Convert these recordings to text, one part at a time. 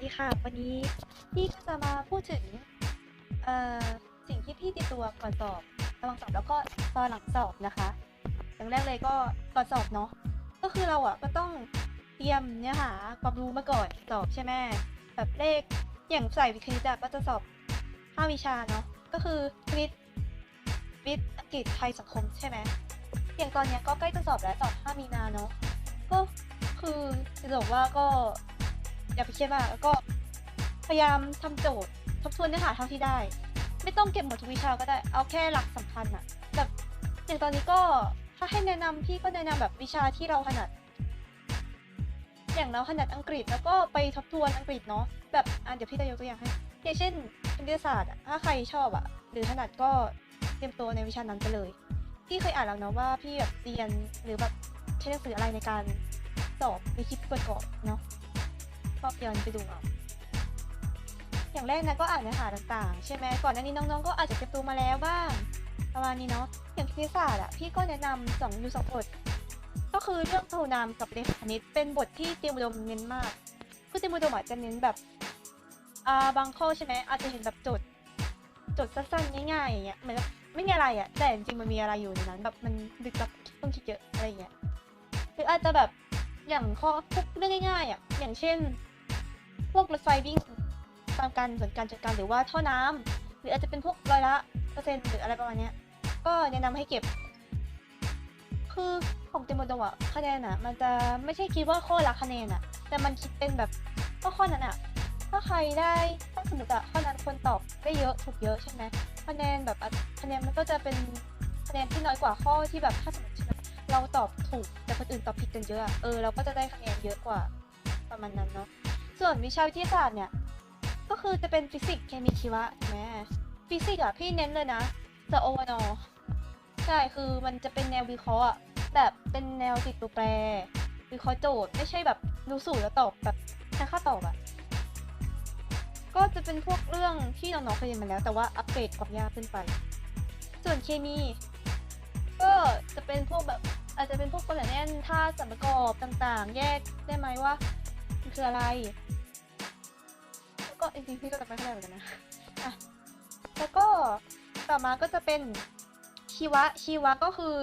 ดีค่ะ วันนี้พี่ก็จะมาพูดถึงเอ่อสิ่งที่พี่ติดตัวก่อนสอบระหว่างสอบแล้วก็ตอนหลังสอบนะคะ อย่างแรกเลยก็ก่อนสอบเนาะก็คือเราอะก็ต้องเตรียมเนื้อหาความรู้มาก่อนสอบใช่ไหมแบบเลขอย่างใส่วิทย์คณิตอะก็จะสอบห้าวิชาเนาะก็คือคณิตวิทย์อังกฤษไทยสังคมใช่ไหมอย่างตอนเนี้ยก็ใกล้จะสอบแล้วสอบห้ามีนาเนาะก็คือจะบอกว่าก็ อย่าไปเครียดมากแล้วก็พยายามทำโจทย์ทบทวนเนื้อหาเท่าที่ได้ ไม่ต้องเก็บหมดทุกวิชาก็ได้เอาแค่หลักสำคัญอะแบบอย่างตอนนี้ก็ถ้าให้แนะนำพี่ก็แนะนำแบบวิชาที่เราถนัด อย่างเราถนัดอังกฤษแล้วก็ไปทบทวนอังกฤษเนาะแบบอะเดี๋ยวพี่จะยกตัวอย่างให้อย่างเช่นคณิตศาสตร์ถ้าใครชอบอะหรือถนัดก็เตรียมตัวในวิชานั้นไปเลยพี่เคยอ่านแล้วเนาะว่าพี่แบบเรียนหรือแบบใช้หนังสืออะไรในการสอบในคลิปก่อนเนาะ็ย้อนไปดูเอาอย่างแรกนะก็อ่านเนื้อหาต่างๆ ใช่ไหมก่อนหน้านี้น้องๆ ก็อาจจะเก็บตัวมาแล้วบ้างประมาณนี้เนาะอย่างคณิตศาสตร์อะพี่ก็แนะนำสองอยู่สองบทก็คือเรื่องพหุนามกับเลขคณิตเป็นบทที่เตรียมอุดมเน้นมากคือเตรียมอุดมอาจจะเน้นแบบอ่าบางข้อใช่ไหมอาจจะเห็นแบบจทย์โจทย์สั้นๆง่ายๆอย่างเงี้ยเหมือนไม่มีอะไรอะแต่จริงๆมันมีอะไรอยู่ในนั้น แบบมันดึกลับต้องคิดเยอะอะไรเงี้ยหรืออาจจะแบบอย่างข้อพวกเรื่องง่ายๆอะอย่างเช่น พวกรถไฟวิ่งตามการส่วนการจัดการหรือว่าท่อน้ำหรืออาจจะเป็นพวกร้อยละเปอร์เซ็นต์หรืออะไรประมาณนี้ก็แนะนำให้เก็บ คือของเต็มโมดอะคะแนนอะมันจะไม่ใช่คิดว่าข้อละคะแนนอะแต่มันคิดเป็นแบบก็ข้อนั้นอะถ้าใครได้ถ้าสมมติอะข้อนั้นคนตอบได้เยอะถูกเยอะใช่ไหมคะแนนแบบคะแนนมันก็จะเป็นคะแนนที่น้อยกว่าข้อที่แบบถ้าสมมติเราตอบถูกแต่คนอื่นตอบผิดกันเยอะเออเราก็จะได้คะแนนเยอะกว่าประมาณนั้นเนาะ ส่วนวิชาวิทยาศาสตร์เนี่ย ก็คือจะเป็นฟิสิกส์เคมีชีวะใช่ไหมฟิสิกส์อะพี่เน้นเลยนะจะโอวนอใช่คือมันจะเป็นแนววิเคราะห์อะแบบเป็นแนวติดตัวแปร วิเคราะห์โจทย์ไม่ใช่แบบดูสูตรแล้วตอบแบบแค่ค่าตอบอะก็จะเป็นพวกเรื่องที่น้องๆเคยเรียนมาแล้ว แต่ว่าอัปเกรดความยากขึ้นไป ส่วนเคมี ก็จะเป็นพวกแบบอาจจะเป็นพวกตัวอย่างแน่นธาตุส่วนประกอบต่างๆ แยกได้ไหมว่ามันคืออะไร จริงๆพี่ก็จำไม่ค่อยได้เหมือนกันนะอะแล้วก็ต่อมาก็จะเป็นชีวะชีวะก็คือ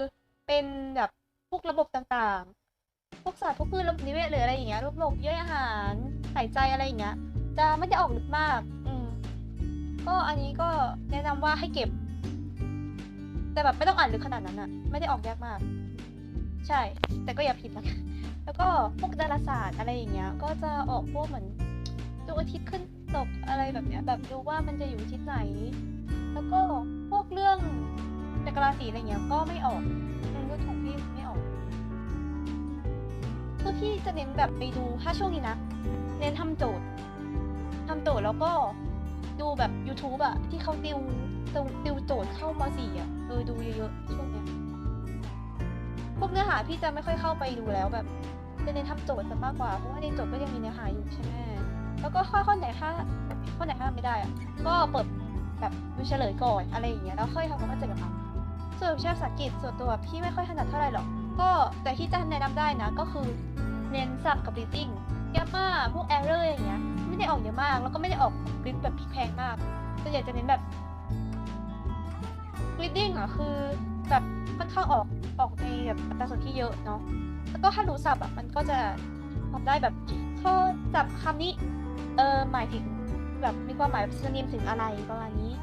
เป็นแบบพวกระบบต่างๆ พวกสัตว์พวกพืชระบบนิเวศหรืออะไรอย่างเงี้ยระบบย่อยอาหารหายใจอะไรอย่างเงี้ยจะไม่ได้ออกลึกมาก อืมก็อันนี้ก็แนะนำว่าให้เก็บ แต่แบบไม่ต้องอ่านลึกขนาดนั้นอะไม่ได้ออกยากมาก ใช่ แต่ก็อย่าผิดนะแล้วก็พวกดาราศาสตร์อะไรอย่างเงี้ย ก็จะออกพวกเหมือนดวงอาทิตย์ขึ้นตกอะไรแบบเนี้ยแบบดูว่ามันจะอยู่ทิศไหน แล้วก็พวกเรื่องจักรราศีอะไรเงี้ยก็ไม่ออกมเรื่องของพี่ไม่ออกคือพี่จะเน้นแบบไปดูถ้าช่วงนี้นะเน้นทำโจทย์ทำโจทย์แล้วก็ดูแบบ YouTube อะที่เขาติวติวติวโจทย์เข้ามสี่อะเออดูเยอะๆช่วงเนี้ยพวกเนื้อหาพี่จะไม่ค่อยเข้าไปดูแล้วแบบจะเน้นทำโจทย์ซะมากกว่าเพราะว่าในโจทย์ก็ยังมีเนื้อหาอยู่ใช่ไหม แล้วก็ข้อข้อไหนถ้าข้อไหนถ้าไม่ได้อะก็เปิดแบบดูเฉลยก่อนอะไรอย่างเงี้ยแล้วค่อยทำความเข้าใจกับมันส่วนวิชาภาษาอังกฤษส่วนตัวพี่ไม่ค่อยถนัดเท่าไหร่หรอกก็แต่ที่จะแนะนำได้นะก็คือเน้นศัพท์กับ reading แกมมาพวก error อย่างเงี้ยไม่ได้ออกเยอะมาก แล้วก็ไม่ได้ออกลิสต์แบบพลิกแพงมากส่วนใหญ่จะเน้นแบบ reading อะคือแบบค่อนข้างออกออกในแบบอัตราส่วนที่เยอะเนาะแล้วก็ถ้ารู้ศัพท์อะมันก็จะทำได้แบบข้อจับคำนี้ เออหมายถึงแบบมีความหมายแบบซิโนนิมถึงอะไรประมาณนี้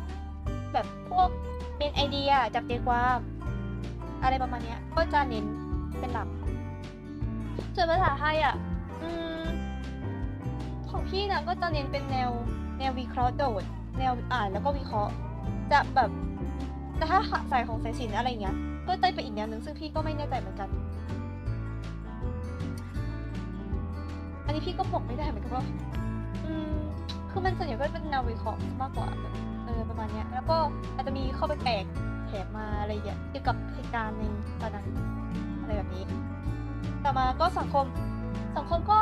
แบบพวกเป็นไอเดียจับใจความ อะไรประมาณเนี้ย ก็จะเน้นเป็นหลัก ส่วนภาษาไทยอะอืมของพี่นะก็จะเน้นเป็นแนวแนววิเคราะห์โจทย์แนวอ่านแล้วก็วิเคราะห์ จะแบบแต่ถ้าสายของสายศิลป์อะไรเงี้ย ก็เต้ไปอีกแนวหนึ่งซึ่งพี่ก็ไม่แน่ใจเหมือนกัน อันนี้พี่ก็บอกไม่ได้เหมือนกันว่า อืมคือมันส่วนใหญ่ก็เป็นแนววิเคราะห์มากกว่าแบบเออประมาณเนี้ย แล้วก็อาจจะมีข้อแปลกๆแถมมาอะไรอย่างเงี้ยเกี่ยวกับเหตุการณ์ในตอนนั้นอะไรแบบนี้ ต่อมาก็สังคมสังคมก็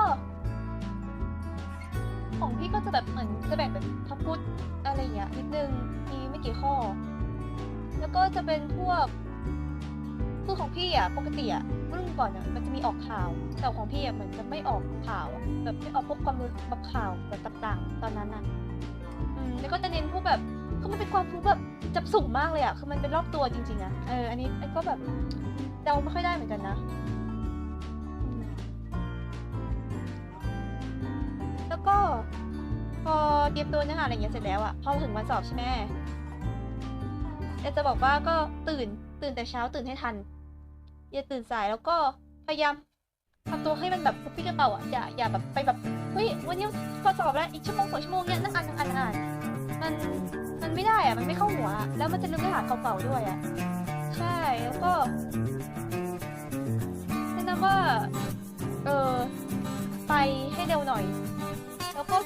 ของพี่ก็จะแบบเหมือนจะแบ่งแบบพระพุทธอะไรอย่างเงี้ยนิดนึงมีไม่กี่ข้อ แล้วก็จะเป็นพวก คือของพี่อะปกติอะรุ่นก่อนอะมันจะมีออกข่าว แต่ของพี่อะเหมือนจะไม่ออกข่าว แบบไม่ออกพวกความรู้แบบข่าวแบบต่างๆ ตอนนั้นอะอืมแล้วก็จะเน้นพวกแบบคือมันเป็นความรู้แบบจับสุ่มมากเลยอะคือมันเป็นรอบตัวจริงๆอะเอออันนี้ไอ้ก็แบบเดาไม่ค่อยได้เหมือนกันนะ แล้วก็พอเตรียมตัวเนื้อหาอะไรอย่างเงี้ยเสร็จแล้วอะพอถึงวันสอบใช่ไหมเดี๋ยวจะบอกว่าก็ตื่นตื่นแต่เช้าตื่นให้ทัน อย่าตื่นสายแล้วก็พยายามทำตัวให้มันแบบกระปี้กระเป๋าอะอย่าอย่าแบบไปแบบเฮ้ยวันนี้พอสอบแล้วอีกชั่วโมงสองชั่วโมงเนี่ยนั่งอ่านนั่งอ่านอ่านมันมันไม่ได้อะมันไม่เข้าหัว แล้วมันจะลืมเนื้อหาเก่าๆด้วยอะใช่แล้วก็แนะนำว่าเออไปให้เร็วหน่อย แล้วก็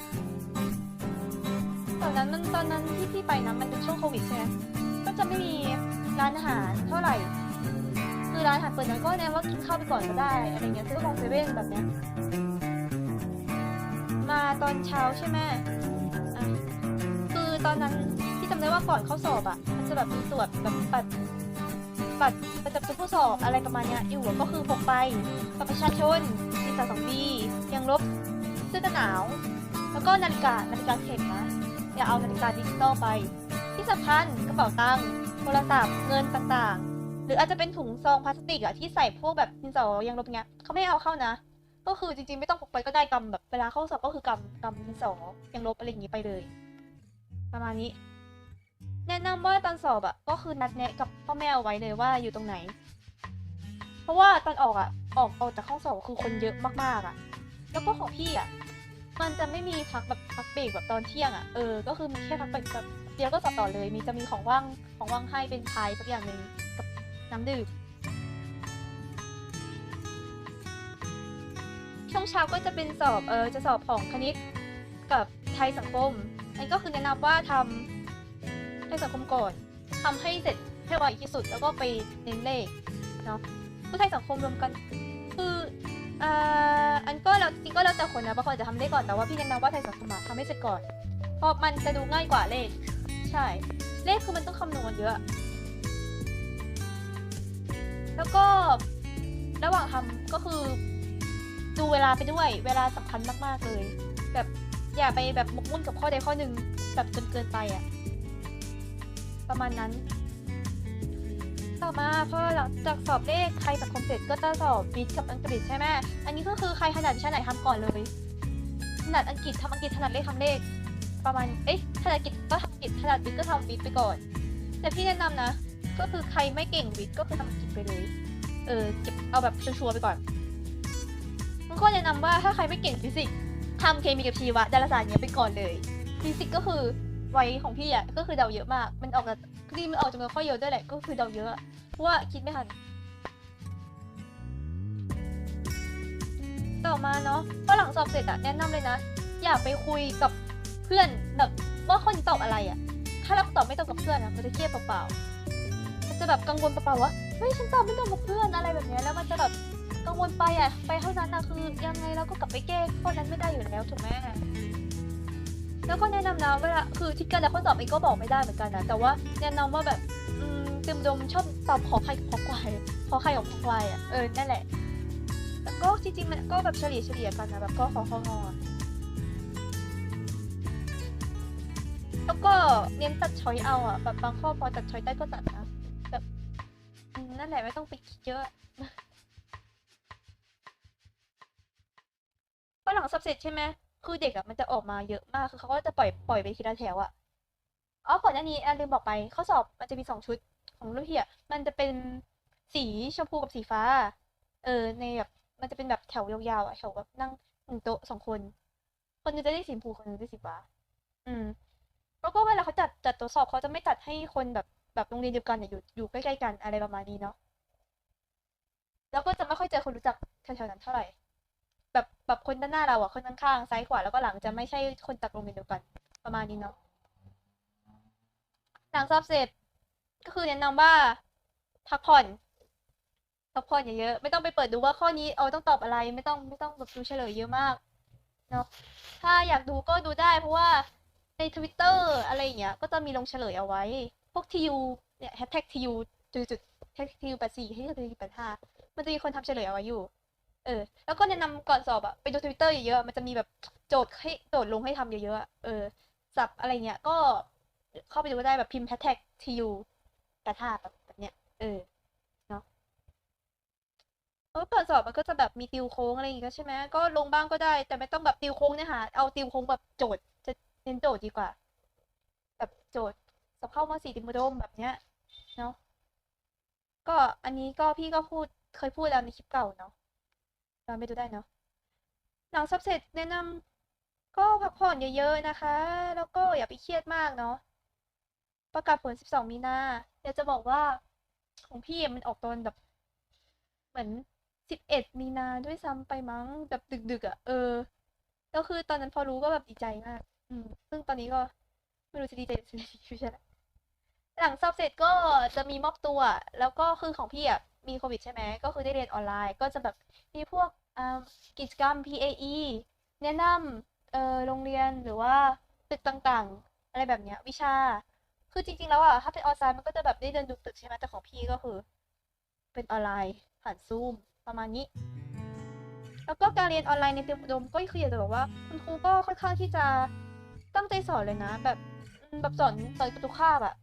ตอนนั้นมันตอนนั้นที่พี่ไปนะมันเป็นช่วงโควิดใช่ไหมก็จะไม่มีร้านอาหารเท่าไหร่ ร้านอาหารเปิดนั้นก็แนะว่ากินข้าวไปก่อนก็ได้อะไรเงี้ยซื้อของเซเว่นแบบเนี้ยมาตอนเช้าใช่ไหมอะคือตอนนั้นที่จำได้ว่าก่อนเข้าสอบอะ มันจะแบบมีตรวจแบบบัตรบัตรประจำตัวผู้สอบอะไรประมาณเนี้ยอยู่อะก็คือพกไปบัตรประชาชนมีสาสองปียังลบเสื้อกันหนาว แล้วก็นาฬิกานาฬิกาเข็มนะอย่าเอานาฬิกาดิจิตอลไป ที่สำคัญกระเป๋าตังค์โทรศัพท์เงินต่างๆ หรืออาจจะเป็นถุงซองพลาสติกอะที่ใส่พวกแบบดินสอยังลบเงี้ยเขาไม่เอาเข้านะ ก็คือจริงๆไม่ต้องพกไปก็ได้กำแบบเวลาเข้าสอบก็คือกำกำดินสอยังลบอะไรอย่างงี้ไปเลย ประมาณนี้ แนะนำว่าตอนสอบอะก็คือนัดแนะกับพ่อแม่เอาไว้เลยว่าอยู่ตรงไหน เพราะว่าตอนออกอะออกออกจากห้องสอบคือคนเยอะมากๆอะ่ะแล้วก็ของพี่อะมันจะไม่มีพักแบบพักเบรกแบบตอนเที่ยงอะ่ะ เออ ก็คือมีแค่พักเบรกแบบเดียวก็สอบต่อเลย มีจะมีของว่างของว่างให้เป็นพายสักอย่างหนึ่ง น้ำดื่ม ช่วงเช้าก็จะเป็นสอบเออจะสอบของคณิตกับไทยสังคมอันก็คือแนะนำว่าทำไทยสังคมก่อนทำให้เสร็จให้ไวที่สุดแล้วก็ไปเน้นเลขเนาะคือไทยสังคมรวมกัน คืออ่าอันก็แล้วจริงก็แล้วแต่คนนะบางคนอาจจะทำได้ก่อนแต่ว่าพี่แนะนำว่าไทยสังคมทำให้เสร็จก่อนเพราะมันจะดูง่ายกว่าเลข ใช่ เลขคือมันต้องคำนวณเยอะ แล้วก็ระหว่างทำก็คือ ดูเวลาไปด้วย เวลาสำคัญมากๆเลย แบบอย่าไปแบบหมกมุ่นกับข้อใดข้อหนึ่งแบบจนเกินไปอะประมาณนั้น ต่อมาพอหลังจากสอบเลขใครสังคมเสร็จก็จะสอบวิทย์กับอังกฤษใช่ไหมอันนี้ก็คือใครถนัดวิชาไหนทำก่อนเลยถนัดอังกฤษทำอังกฤษถนัดเลขทำเลข ประมาณเอ๊ะถนัดอังกฤษก็ทำอังกฤษถนัดวิทย์ก็ทำวิทย์ไปก่อน แต่พี่แนะนำนะ ก็คือใครไม่เก่งวิทย์ก็คือทำกฤษไปเลย เออเก็บเอาแบบชัวร์ไปก่อนมันก็แนะนำว่าถ้าใครไม่เก่งฟิสิกส์ทำเคมีกับชีวะดาราศาสตร์เนี้ยไปก่อนเลย ฟิสิกส์ก็คือไวของพี่อะก็คือเดาเยอะมาก มันออกจากคือมันออกจำนวนข้อเยอะด้วยแหละก็คือเดาเยอะเพราะว่าคิดไม่ทันต่อมาเนาะพอหลังสอบเสร็จอะแนะนำเลยนะ อย่าไปคุยกับเพื่อนแบบว่าข้อนี้ตอบอะไรอะถ้าเราตอบไม่ตรงกับเพื่อนอะมันจะเครียดเปล่าๆ จะแบบกังวลเปล่าๆว่าเฮ้ยฉันตอบไม่ตรงกับเพื่อนอะไรแบบเนี้ยแล้วมันจะแบบกังวลไปอะไปเท่านั้นนะคือยังไงเราก็กลับไปแก้ข้อนั้นไม่ได้อยู่แล้วถูกไหมแล้วก็แนะนำนะเวลาคือที่การแล้วข้อสอบเองก็บอกไม่ได้เหมือนกันนะแต่ว่าแนะนำว่าแบบอืมเต็มดมชอบตอบขอใครขอควายขอใครขอควายอะเออนั่นแหละแล้วก็จริงๆมันก็แบบเฉลี่ยเฉลี่ยกันนะแบบก็ขอของอแล้วก็เน้นตัดช้อยเอาอะแบบบางข้อพอตัดช้อยได้ก็ตัดนะ นั่นแหละไม่ต้องไปคิดเยอะพอหลังสอบเสร็จใช่ไหมคือเด็กอะมันจะออกมาเยอะมากคือเขาก็จะปล่อยปล่อยไปทีละแถวอะอ๋อก่อนหน้านี้แอนลืมบอกไปข้อสอบมันจะมีสองชุดของรุ่นพี่อะมันจะเป็นสีชมพูกับสีฟ้า เออในแบบมันจะเป็นแบบแถวยาวๆอะแถวแบบนั่งหนึ่งโต๊ะสองคน คนนึงจะได้สีชมพูคนหนึงได้สีฟ้า อืมแล้วก็เวลาเขาจัดจัดตัวสอบเขาจะไม่จัดให้คนแบบ แบบโรงเรียนเดียวกันเนี่ยอยู่อยู่ใกล้ๆกันอะไรประมาณนี้เนาะแล้วก็จะไม่ค่อยเจอคนรู้จักแถวๆนั้นเท่าไหร่ แบบแบบคนด้านหน้าเราอะคนข้างๆซ้ายขวาแล้วก็หลังจะไม่ใช่คนจากโรงเรียนเดียวกันประมาณนี้เนาะหลังสอบเสร็จก็คือแนะนำว่าพักผ่อนพักผ่อนเยอะๆไม่ต้องไปเปิดดูว่าข้อนี้เอาต้องตอบอะไรไม่ต้องไม่ต้องแบบดูเฉลยเยอะมากเนาะถ้าอยากดูก็ดูได้เพราะว่าในทวิตเตอร์อะไรอย่างเงี้ยก็จะมีลงเฉลยเอาไว้ พวกทียูเนี่ยแฮชแท็กทียูจุดเทคทีแปดสี่ที่เทคทีแปดห้ามันจะมีคนทำเฉลยเอาไว้อยู่ เออ แล้วก็แนะนำก่อนสอบอะไปดูทวิตเตอร์เยอะๆมันจะมีแบบโจทย์ให้โจทย์ลงให้ทำเยอะๆเออสับอะไรเงี้ยก็เข้าไปดูก็ได้แบบพิมพ์แฮชแท็กทียูแปดห้าแบบแบบเนี้ยเออเนาะเออก่อนสอบมันก็จะแบบมีติวโค้งอะไรอย่างเงี้ยใช่ไหมก็ลงบ้างก็ได้ แต่ไม่ต้องแบบติวโค้งเนี่ยค่ะเอาติวโค้งแบบโจทย์จะเน้นโจทย์ดีกว่า แบบโจทย์ สอบเข้ามสี่ติมโดมแบบเนี้ยเนาะก็อันนี้ก็พี่ก็พูดเคยพูดแล้วในคลิปเก่าเนาะลองไปดูได้เนาะหลังสอบเสร็จแนะนำก็พักผ่อนเยอะๆนะคะ แล้วก็อย่าไปเครียดมากเนาะประกาศผล 12 มีนาอยากจะบอกว่าของพี่มันออกตอนแบบ เหมือน 11 มีนาด้วยซ้ำไปมั้งแบบดึกๆอะ เออ ก็คือตอนนั้นพอรู้ก็แบบดีใจมาก อืม ซึ่งตอนนี้ก็ไม่รู้จะดีใจหรือเสียใจไม่ใช่ละ หลังสอบเสร็จก็จะมีมอบตัว แล้วก็คือของพี่อะมีโควิดใช่ไหมก็คือได้เรียนออนไลน์ ก็จะแบบมีพวกกิจกรรม PAE แนะนำโรงเรียนหรือว่าตึกต่างๆ อะไรแบบเนี้ยวิชา คือจริงๆแล้วอะถ้าเป็นออนไลน์มันก็จะแบบได้เดินดูตึกใช่ไหมแต่ของพี่ก็คือ เป็นออนไลน์ผ่านซูมประมาณนี้ แล้วก็การเรียนออนไลน์ในเตรียมอุดมก็คืออยากจะบอกว่าคุณครูก็ค่อนข้างที่จะตั้งใจสอนเลยนะ แบบแบบสอนสอนประตูคาบอะ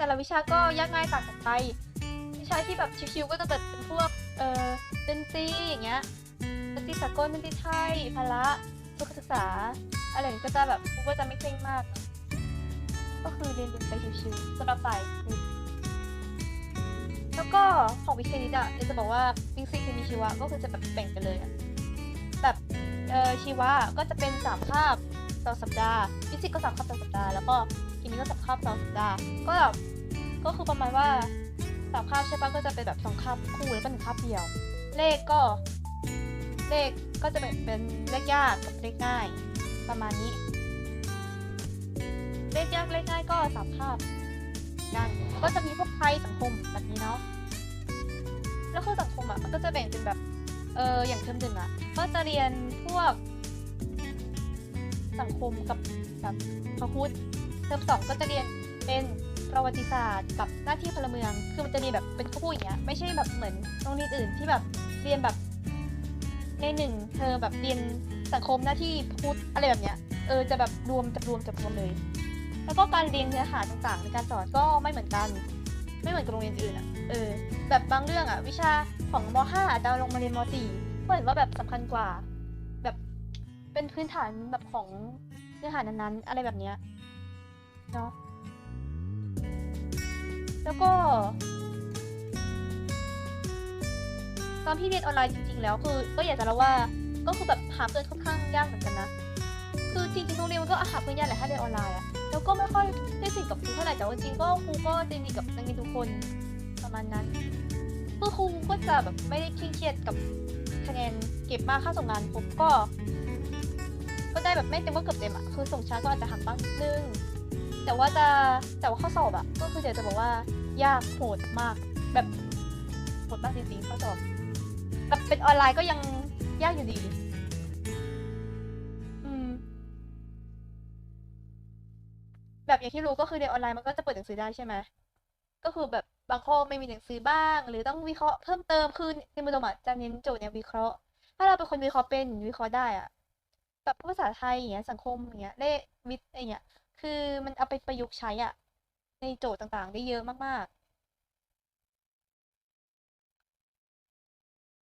แต่ละวิชาก็ยากง่ายต่างกันไป วิชาที่แบบชิวๆก็จะแบบเป็นพวกเอ่อดนตรีอย่างเงี้ยดนตรีสากลดนตรีไทยพละสุขศึกษาอะไรอย่างนี้ก็จะแบบครูก็จะไม่เคร่งมาก ก็คือเรียนไปชิวๆสำหรับฝ่ายแล้วก็ของวิทย์คณิตอะจะบอกว่าฟิสิกส์เคมีชีวะก็คือจะแบบแบ่งกันเลยอะแบบเอ่อชีวะก็จะเป็นสามคาบต่อสัปดาห์ฟิสิกส์ก็สามคาบต่อสัปดาห์แล้วก็ เคมีก็สามคาบต่อสัปดาห์ก็แบบก็คือประมาณว่าสามคาบใช่ปะก็จะเป็นแบบสองคาบคู่แล้วก็หนึ่งคาบเดียว เลขก็ เลขก็จะแบ่งเป็นเลขยากกับเลขง่าย ประมาณนี้ เลขยากเลขง่ายก็สามคาบกันก็จะมีพวกไทยสังคมแบบนี้เนาะแล้วคือสังคมอะมันก็จะแบ่งเป็นแบบเอออย่างเทอมหนึ่งอะ ก็จะเรียนพวกสังคมกับแบบพหุ เทอมสองก็จะเรียนเป็นประวัติศาสตร์กับหน้าที่พลเมือง คือมันจะมีแบบเป็นคู่อย่างเงี้ย ไม่ใช่แบบเหมือนโรงเรียนอื่นที่แบบเรียนแบบในหนึ่งเธอแบบเรียนสังคมหน้าที่พุทธอะไรแบบเนี้ย เออจะแบบรวมจะรวมจะรวมเลย แล้วก็การเรียนเนื้อหาต่างๆ ในการสอนก็ไม่เหมือนกัน ไม่เหมือนกับโรงเรียนอื่นอะ เออ แบบบางเรื่องอะ วิชาของม .5 อาจจะลงมาเรียนม .4 ก็เห็นว่าแบบสำคัญกว่า แบบเป็นพื้นฐานแบบของเนื้อหานั้นๆ อะไรแบบเนี้ย เนาะแล้วก็ ตอนพี่เรียนออนไลน์จริง ๆ แล้วคือก็อยากจะเล่าว่าก็คือแบบหาเพื่อนค่อนข้างยากเหมือนกันนะคือจริงๆโรงเรียนมันก็หาเพื่อนยากแหละถ้าเรียนออนไลน์อะแล้วก็ไม่ค่อยได้สนิทกับครูเท่าไหร่แต่ว่าจริงๆก็ครูก็ใจดีกับนักเรียนทุกคนประมาณนั้นคือครูก็จะแบบไม่ได้เคร่งเครียดกับคะแนนเก็บมากค่าส่งงานครบก็ ก็ได้แบบไม่เต็มก็เกือบเต็มอะคือส่งช้าก็อาจจะหักบ้างนิดนึง แต่ว่าจะแต่ว่าข้อสอบอะก็คือเดี๋ยวจะบอกว่ายากโหดมาก แบบโหดมากจริงๆข้อสอบแบบเป็นออนไลน์ก็ยังยากอยู่ดี อืม แบบอย่างที่รู้ก็คือในออนไลน์มันก็จะเปิดหนังสือได้ใช่ไหมก็คือแบบบางข้อไม่มีหนังสือบ้าง หรือต้องวิเคราะห์เพิ่มเติมคือในมือเราอะจะเน้นโจทย์เนี่ยวิเคราะห์ ถ้าเราเป็นคนวิเคราะห์เป็นวิเคราะห์ได้อะแบบภาษาไทยอย่างเงี้ยสังคมอย่างเงี้ยเลขวิทย์อะไรเงี้ย คือมันเอาไปประยุกต์ใช้อะในโจทย์ต่างๆ ได้เยอะมาก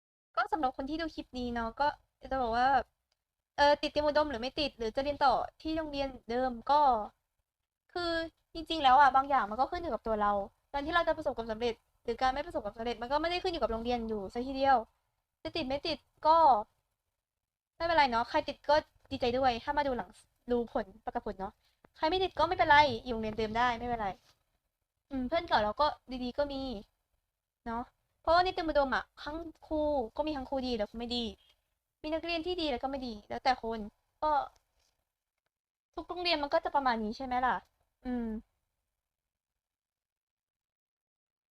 ๆ ก็สำหรับคนที่ดูคลิปนี้เนาะก็จะบอกว่าเออติดเตรียมอุดมหรือไม่ติด หรือจะเรียนต่อที่โรงเรียนเดิมก็ คือจริง ๆ แล้วอะบางอย่างมันก็ขึ้นอยู่กับตัวเราการที่เราจะประสบความสำเร็จ หรือการไม่ประสบความสำเร็จมันก็ไม่ได้ขึ้นอยู่กับโรงเรียนอยู่ซะทีเดียว จะติดไม่ติดก็ ไม่เป็นไรเนาะใครติดก็ดีใจด้วย ถ้ามาดูหลังดูผลประกาศผลเนาะ ใครไม่ติดก็ไม่เป็นไรอยู่โรงเรียนเดิมได้ไม่เป็นไร อืม เพื่อนเก่าเราก็ดีๆก็มี เนาะเพราะว่าในเต็มอุดมอะทั้งครูก็มีทั้งครูดีแล้วก็ไม่ดี มีนักเรียนที่ดีแล้วก็ไม่ดี แล้วแต่คนก็ ทุกโรงเรียนมันก็จะประมาณนี้ใช่ไหมล่ะ อืม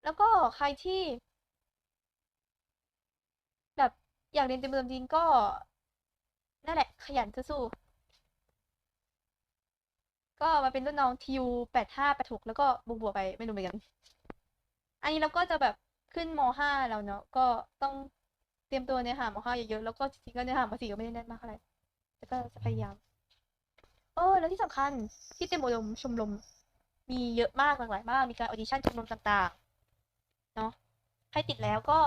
แล้วก็ใครที่ แบบอยากเรียนเต็มเต็มจริงก็นั่นแหละขยันสู้ ก็มาเป็นรุ่นน้องทิวแปดห้าแปดหกแล้วก็บวกบวกไปไม่รู้เหมือนกัน อันนี้เราก็จะแบบขึ้นมห้าแล้วเนาะก็ต้องเตรียมตัวเนื้อหามห้าเยอะๆแล้วก็จริงๆก็เนื้อหามสี่ก็ไม่ได้แน่นมากเท่าไหร่แต่ก็จะพยายามเออแล้วที่สำคัญที่เต็มอุดมชมรมมีเยอะมากหลากหลายมากมีการออดิชั่นชมรมต่างๆเนาะใครติดแล้วก็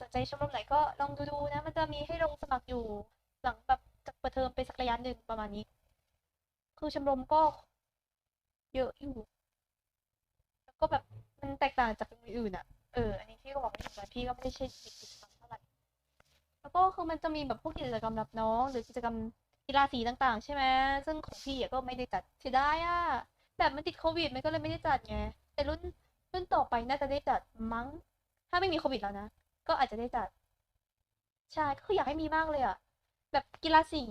สนใจชมรมไหนก็ลองดูๆนะ มันจะมีให้ลงสมัครอยู่หลังแบบจากเปิดเทอมไปสักระยะหนึ่งประมาณนี้ คือชมรมก็เยอะอยู่ แล้วก็แบบมันแตกต่างจากโรงเรียนอื่นอะ เออ อันนี้พี่ก็บอกไม่ถูกนะพี่ก็ไม่ได้ใช่กิจกรรมเท่าไหร่ แล้วก็คือมันจะมีแบบพวกกิจกรรมรับน้อง หรือกิจกรรมกีฬาสีต่างๆ ใช่ไหมซึ่งของพี่อะก็ไม่ได้จัดเสียดายอะแบบมันติดโควิดมันก็เลยไม่ได้จัดไง แต่รุ่นรุ่นต่อไปน่าจะได้จัดมั้ง ถ้าไม่มีโควิดแล้วนะ ก็อาจจะได้จัด ใช่ ก็คืออยากให้มีมากเลยอะ แบบกีฬาสี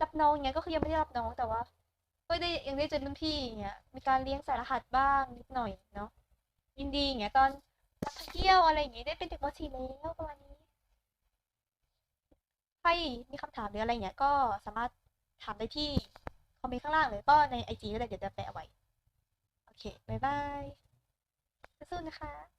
รับน้องเงี้ย ก็คือยังไม่ได้รับน้องแต่ว่า ก็ได้ยังได้เจอรุ่นพี่อย่างเงี้ย มีการเลี้ยงสายรหัสบ้างนิดหน่อยเนาะ ยินดีอย่างเงี้ยตอนนักเที่ยวอะไรอย่างเงี้ยได้เป็นเด็กม .4 แล้วประมาณนี้ ใครมีคำถามหรืออะไรเงี้ย ก็สามารถถามได้ที่คอมเมนต์ข้างล่างเลยก็ในไอจีก็ได้เดี๋ยวจะแปะไว้ โอเค บ๊ายบายสู้ๆนะคะ